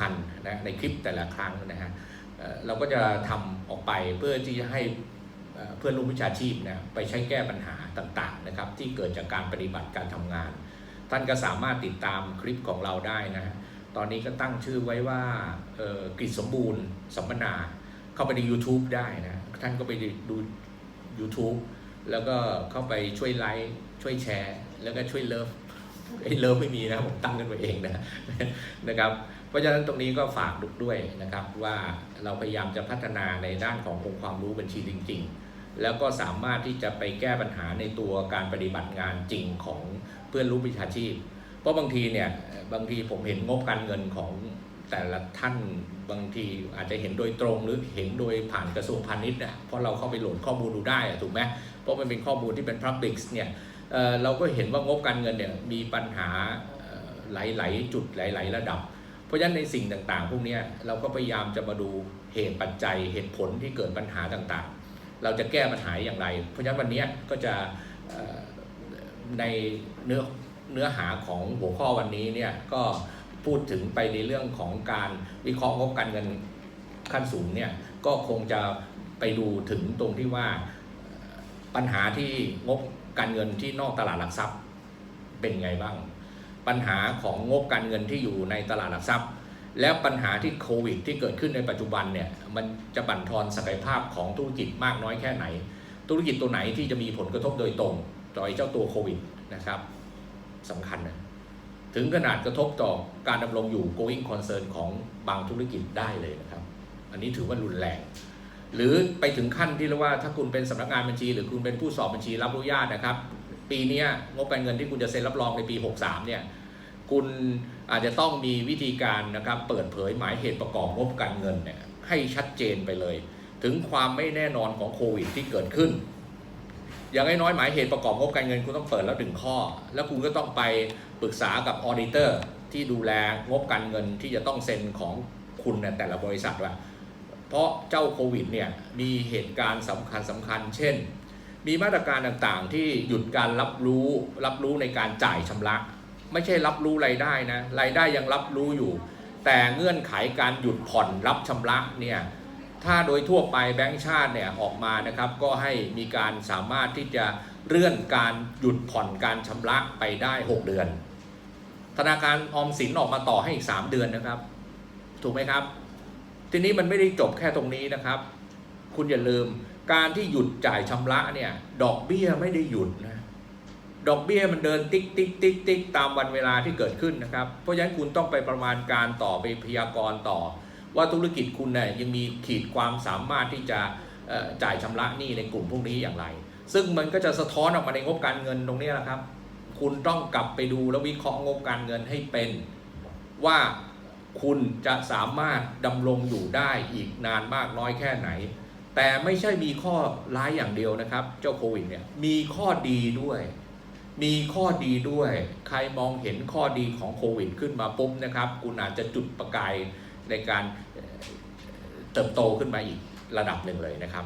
คัญนะในคลิปแต่ละครั้งนะฮะเราก็จะทำออกไปเพื่อที่จะให้เพื่อนร่วมวิชาชีพนะไปใช้แก้ปัญหาต่างๆนะครับ ที่เกิดจากการปฏิบัติการทำงาน ท่านก็สามารถติดตามคลิปของเราได้นะฮะตอนนี้ก็ตั้งชื่อไว้ว่ากฤษสมบูรณ์สัมมนาเข้าไปใน YouTube ได้นะท่านก็ไปดู YouTube แล้วก็เข้าไปช่วยไลค์ช่วยแชร์ แล้วก็ช่วยเลิฟ ไอ้เลิฟไม่มีนะผมตั้งกันมาเองนะนะครับ เพราะฉะนั้นตรงนี้ก็ฝากดุด้วยนะครับ ว่าเราพยายามจะพัฒนาในด้านขององค์ความรู้บัญชีจริง ๆ แล้วก็สามารถที่จะไปแก้ปัญหาในตัวการปฏิบัติงานจริงของเพื่อนรู้วิชาชีพ เพราะบางทีเนี่ยบางทีผมเห็นงบการเงินของแต่ละท่านบางทีอาจจะเห็นโดยตรงหรือเห็นโดยผ่านกระทรวงพาณิชย์นี่ยเพราะเราเข้าไปโหลดข้อมูลดูได้อะถูกไหมเพราะมันเป็นข้อมูลที่เป็น Public เนี่ย เราก็เห็นว่างบการเงินเนี่ยมีปัญหาหลายๆจุดหลาย ๆ ระดับ เพราะฉะนั้นในสิ่งต่างๆ พวกนี้เราก็พยายามจะมาดูเหตุปัจจัยเหตุผลที่เกิดปัญหาต่างๆ เราจะแก้ปัญหาอย่างไร เพราะฉะนั้นวันนี้ก็จะในเนื้อเนื้อหาของหัวข้อวันนี้เนี่ยก็พูดถึงไปในเรื่องของการวิเคราะห์งบการเงินขั้นสูงเนี่ยก็คงจะไปดูถึงตรงที่ว่า ปัญหาที่งบการเงินที่นอกตลาดหลักทรัพย์เป็นไงบ้าง ปัญหาของงบการเงินที่อยู่ในตลาดหลักทรัพย์ และปัญหาที่โควิด ที่เกิดขึ้นในปัจจุบันเนี่ยมันจะบั่นทอนศักยภาพของธุรกิจมากน้อยแค่ไหน ธุรกิจตัวไหนที่จะมีผลกระทบโดยตรงต่อไอ้เจ้าตัวโควิดนะครับสำคัญนะถึงขนาดกระทบต่อการดำรงอยู่ going concern ของบางธุรกิจได้เลยนะครับ อันนี้ถือว่ารุนแรง หรือไปถึงขั้นที่เรียกว่าถ้าคุณเป็นสำนักงานบัญชี หรือคุณเป็นผู้สอบบัญชีรับอนุญาตนะครับ ปีนี้งบการเงินที่คุณจะเซ็นรับรองในปี 63 เนี่ยคุณอาจจะต้องมีวิธีการนะครับเปิดเผยหมายเหตุประกอบงบการเงินเนี่ยให้ชัดเจนไปเลย ถึงความไม่แน่นอนของโควิดที่เกิดขึ้น อย่างน้อยๆหมายเหตุประกอบงบการเงินคุณต้องเปิดแล้วหนึ่งข้อ แล้วคุณก็ต้องไปปรึกษากับออเดเตอร์ที่ดูแลงบการเงินที่จะต้องเซ็นของคุณในแต่ละบริษัทว่า เพราะเจ้าโควิดเนี่ยมีเหตุการณ์สำคัญสำคัญ เช่น มีมาตรการต่างๆ ที่หยุดการรับรู้รับรู้ในการจ่ายชำระ ไม่ใช่รับรู้รายได้นะรายได้ยังรับรู้อยู่ แต่เงื่อนไขการหยุดผ่อนรับชำระเนี่ยถ้าโดยทั่วไปแบงก์ชาติเนี่ยออกมานะครับก็ให้มีการสามารถที่จะเลื่อนการหยุดผ่อนการชำระไปได้ 6 เดือน ธนาคารออมสินออกมาต่อให้อีก 3 เดือนนะครับ ถูกไหมครับ ทีนี้มันไม่ได้จบแค่ตรงนี้นะครับ คุณอย่าลืมการที่หยุดจ่ายชำระเนี่ย ดอกเบี้ยไม่ได้หยุดนะดอกเบี้ยมันเดินติ๊กติ๊กติ๊กติ๊กตามวันเวลาที่เกิดขึ้นนะครับ เพราะฉะนั้นคุณต้องไปประมาณการต่อไปพยากรณ์ต่อ ว่าธุรกิจคุณเนี่ยยังมีขีดความสามารถที่จะจ่ายชำระหนี้ในกลุ่มพวกนี้อย่างไร ซึ่งมันก็จะสะท้อนออกมาในงบการเงินตรงนี้แหละครับ คุณต้องกลับไปดูและวิเคราะห์งบการเงินให้เป็น ว่า คุณจะสามารถดำรงอยู่ได้อีกนานมากน้อยแค่ไหน แต่ไม่ใช่มีข้อร้ายอย่างเดียวนะครับ เจ้าโควิดเนี่ยมีข้อดีด้วย มีข้อดีด้วย ใครมองเห็นข้อดีของโควิดขึ้นมาปุ๊บนะครับ คุณอาจจะจุดประกายในการเอ่อเติบโตขึ้นมาอีกระดับหนึ่งเลยนะครับ